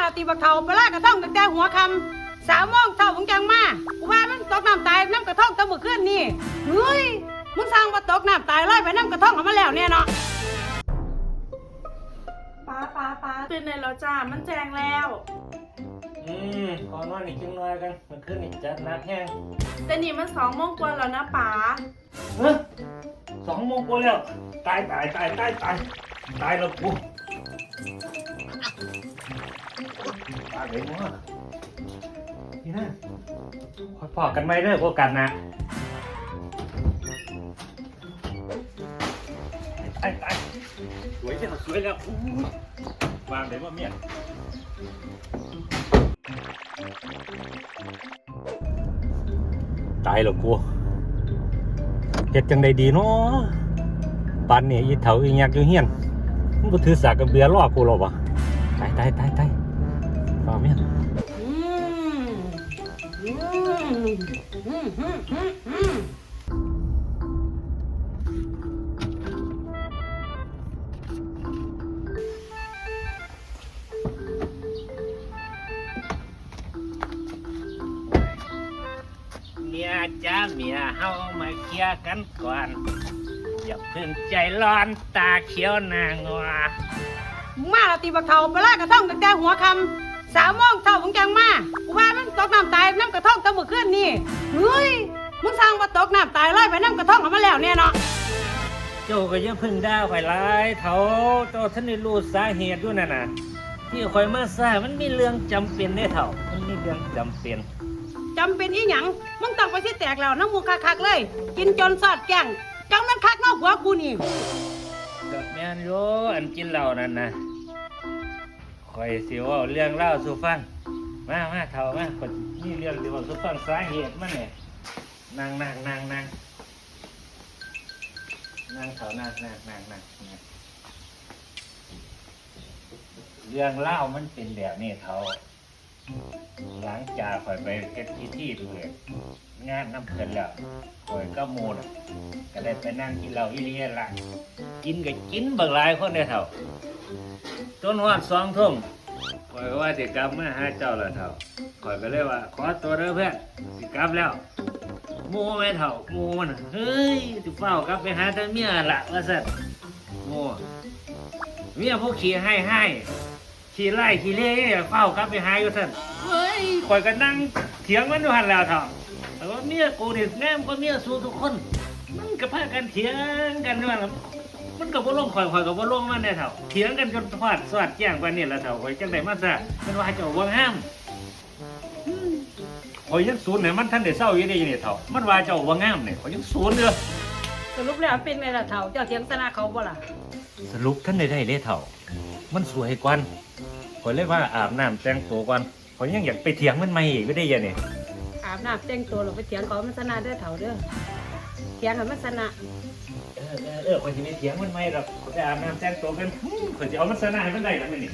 ละตีบักเทาไปลากระท่องตั้งแต่หัวคำสามโมงเท่าของจังมากูว่ามันตกน้ำตายน้ำกระท่องแตะมือขึ้นนี่เฮ้ยมึงสร้างว่าตกน้ำตายลอยไปน้ำกระท่องเอามาแล้วเนี่ยเนาะป้าป้าป้าตื่นในแล้วจ้ามันแจงแล้ว อืมขอนอนอีกจังหน่อยกันมันขึ้นอีกจัดหนักแห้งแต่นี่มันสองโมงกว่าแล้วนะป้าเฮ้ยสองโมงกว่าแล้วตายตายตายตายตายตายแล้วกูตายเลยมั้งนี่นะพอกันไหมเด้อพวกกันนะตายตายสวยแล้วสวยแล้วอู้วางเลยว่าเมียตายแล้วกูเฮ็ดจังใดดีเนาะปานนี้อีเถาอีหยักอยู่เฮียนมึงบ่ถือสากกับเบียร์รอกูหรอวะตายตายตายตาย ฟ้าเมียนอืมอืมอืมอืมอืมอืมเมียจ้าเมียเฮามาเคลียร์กันก่อน อย่าเพิ่งใจร้อนตาเขียวนางวมึงมาละตีบักเทาไปลากระท่องตั้งแต่หัวคำ สามโมงเท่าของจังมากูว่ามันตกน้ำตายน้ำกระท่องแตะมือขึ้นนี่เฮ้ยมึงสร้างว่าตกน้ำตายลอยไปน้ำกระท่องเอามาแล้วเนี่ยเนาะเจ้าก็อย่าเพิ่งด่าข่อยหลายเถาเจ้าท่านได้รู้สาเหตุด้วยนั่นน่ะที่ข่อยมาซ่ามันมีเรื่องจำเป็นเด้เถามันมีเรื่องจำเป็นจำเป็นอีหยังมึงต้องไปสิแตกแล้วน้ำมูกคักๆเลย กินจนสอดแกงจังมันคักนอกหัวกูนี่ก็แม่นโยอันกินเหล้านั่นนะ คอยสิว่าเรื่องเล่าสู่ฟังมามาเท่ามาคนนี่เรื่องที่ว่าสู่ฟังสาเหตุมันเนี่ยนั่งนั่งนั่งนั่งนั่งเท่านั่งนั่งนั่งนั่งนางเรื่องเล่ามันเป็นแบบนี้เท่าหลังจากคอยไปเก็บที่ที่ดูเลยงานน้ำเพลินแล้วคอยก็มูลก็ได้ไปนั่งกินเหล้าอีเลียละกินก็กินบางหลายคนได้อเท่า จนฮอดสองทุ่มข่อยก็ว่าสิกลับมาหาเจ้าละเท่าข่อยก็เลยว่า ขอตัวเด้อเพื่อนสิกลับแล้วหมูแม่เท่าหมูมันเฮ้ยสิเฝ้ากลับไปหาแต่เมียละว่าซั่นหมูเมียผู้ขี่ให้ให้ขี่ไล่ขี่เล่เฝ้ากลับไปหาอยู่ซั่นเฮ้ยข่อยก็นั่งเถียงมันอยู่หันแล้วเท่าแต่ว่าเมียกูนี่แง่มก็เมียสู้ทุกคน มันก็พากันเถียงกันว่าล่ะมันก็บ่ลงข่อยข่อยก็บ่ลงมันแน่เท่าเถียงกันจนพอดสวัดแจ้งกว่านี่ละเท่าข่อยจังได๋มาซะมันว่าให้เจ้าบ่ห้ามอืมข่อยยังสูนเนี่ยมันทันได้เศร้าอยู่ได้ยังนี่เท่ามันว่าเจ้าบ่งามเนี่ยข่อยยังสูนเด้อสรุปแล้วเป็นไงล่ะเฒ่าเจ้าเทียงสนาเขาบ่ล่ะสรุปท่านได้ได้เลยเท่า มันสวยกว่าข่อยเลยว่าอาบน้ำแต่งตัวก่อนข่อยยังอยากไปเถียงมันใหม่อีกไม่ได้ยังนี่อาบน้ำแต่งตัวลงไปเถียงเขามันสนาเด้อเฒ่าเด้อ เถียงให้มันสนะเออเออเออข่ไม่เถียงมันไม่ดอกข่อยจะอาบน้ำแจ้งตัวกันคนที่เอามันสนะให้มันได้ล่ะมื้อนี้